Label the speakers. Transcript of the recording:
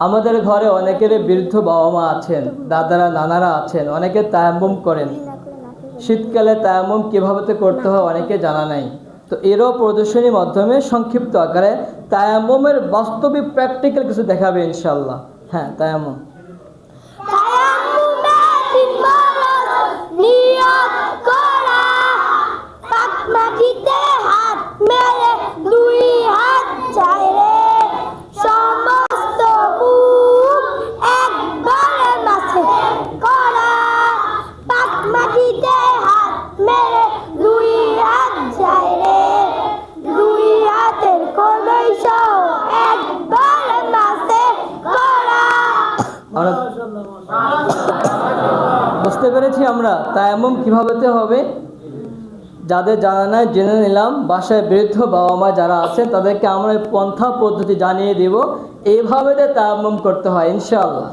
Speaker 1: আমাদের ঘরে অনেকের বৃদ্ধ বাবা মা আছেন, দাদারা, নানারা আছেন, অনেকে তায়াম্বম করেন। শীতকালে তায়াম্বুম কীভাবে করতে হয় অনেকে জানা নাই। তো এরও প্রদর্শনীর মাধ্যমে সংক্ষিপ্ত আকারে তায়াম্বমের বাস্তবিক প্র্যাকটিক্যাল কিছু দেখাবে ইনশাল্লাহ হ্যাঁ তায়াম্বুম
Speaker 2: হাত মেলে দুই হাত চাইরে দুই হাতের একবারে মাছে করা।
Speaker 1: বুঝতে পেরেছি আমরা তায়াম্মুম কীভাবে হবে? যাদের জানা নাই, জেনে নিলাম, বাসায় বৃদ্ধ বাবা মা যারা আছেন, তাদেরকে আমরা পন্থা পদ্ধতি জানিয়ে দিব। এইভাবে তায়াম্মুম করতে হয়, ইনশাআল্লাহ।